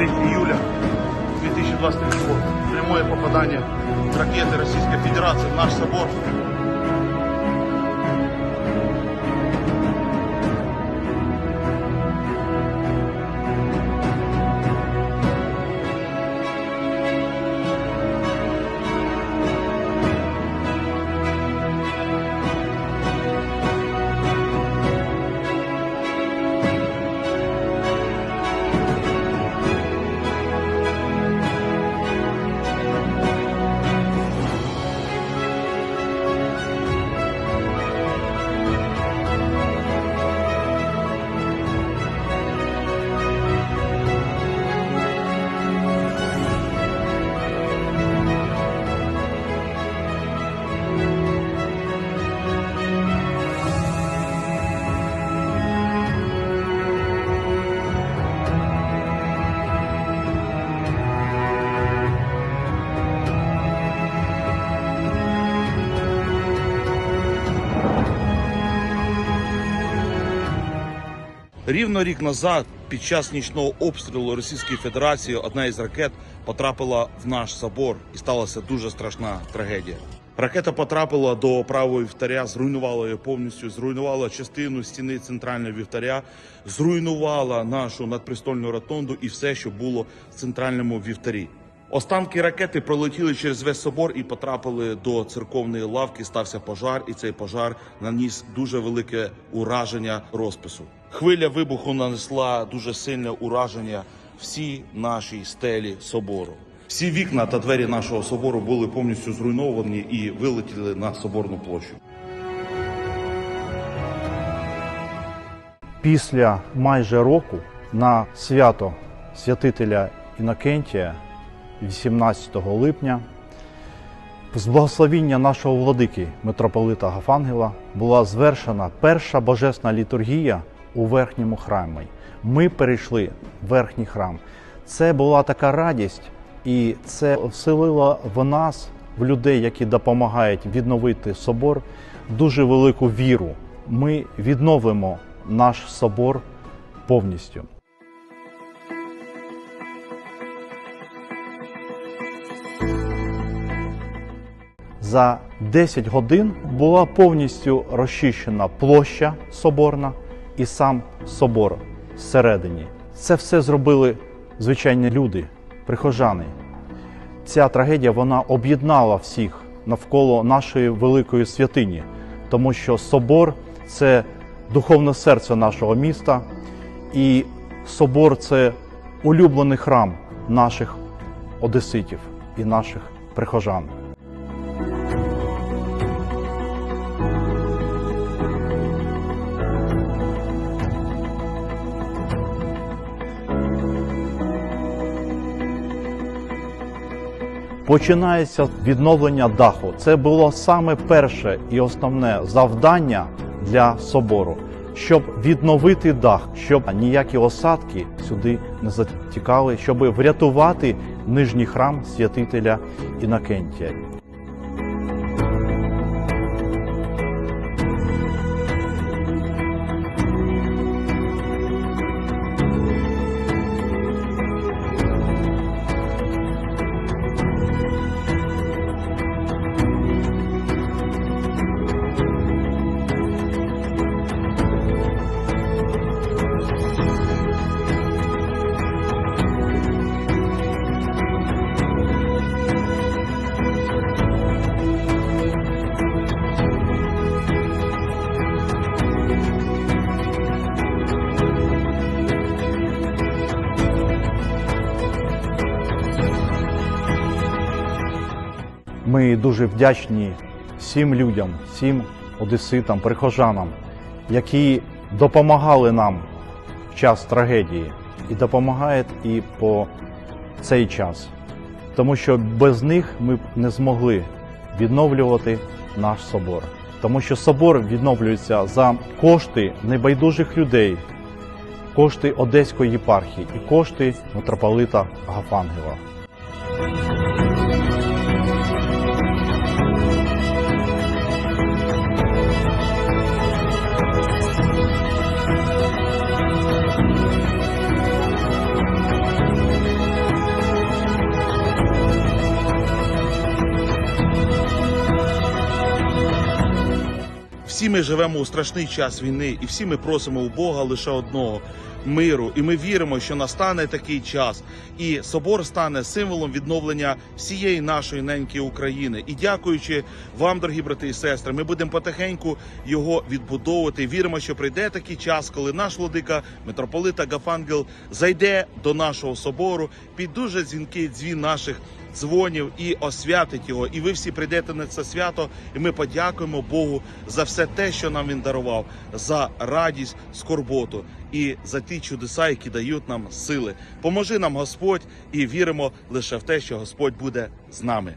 23 июля 2023 года. Прямое попадание ракеты Российской Федерации в наш собор. Рівно рік назад, під час нічного обстрілу Російської Федерації, одна із ракет потрапила в наш собор і сталася дуже страшна трагедія. Ракета потрапила до правого вівтаря, зруйнувала її повністю, зруйнувала частину стіни центрального вівтаря, зруйнувала нашу надпрестольну ротонду і все, що було в центральному вівтарі. Останки ракети пролетіли через весь собор і потрапили до церковної лавки. Стався пожар, і цей пожар наніс дуже велике ураження розпису. Хвиля вибуху нанесла дуже сильне ураження всій нашій стелі собору. Всі вікна та двері нашого собору були повністю зруйновані і вилетіли на соборну площу. Після майже року на свято святителя Інокентія 18 липня з благословіння нашого владики митрополита Гафангела була звершена перша божесна літургія у верхньому храмі. Ми перейшли в верхній храм. Це була така радість, і це вселило в нас, в людей, які допомагають відновити собор, дуже велику віру. Ми відновимо наш собор повністю. За 10 годин була повністю розчищена площа соборна і сам собор всередині. Це все зробили звичайні люди, прихожани. Ця трагедія вона об'єднала всіх навколо нашої великої святині, тому що собор це духовне серце нашого міста, і собор це улюблений храм наших одеситів і наших прихожан. Починається відновлення даху. Це було саме перше і основне завдання для собору, щоб відновити дах, щоб ніякі осадки сюди не затікали, щоб врятувати нижній храм святителя Інокентія. Ми дуже вдячні всім людям, всім одеситам, прихожанам, які допомагали нам в час трагедії і допомагають і по цей час. Тому що без них ми б не змогли відновлювати наш собор. Тому що собор відновлюється за кошти небайдужих людей, кошти Одеської єпархії і кошти митрополита Гафангела. Всі ми живемо у страшний час війни, і всі ми просимо у Бога лише одного миру. І ми віримо, що настане такий час, і собор стане символом відновлення всієї нашої неньки України. І дякуючи вам, дорогі брати і сестри, ми будемо потихеньку його відбудовувати. Віримо, що прийде такий час, коли наш владика, митрополит Агафангел, зайде до нашого собору під дуже дзвінкий дзвін наших дзвонів і освятить його. І ви всі прийдете на це свято, і ми подякуємо Богу за все те, що нам він дарував, за радість, скорботу і за ті чудеса, які дають нам сили. Поможи нам Господь, і віримо лише в те, що Господь буде з нами.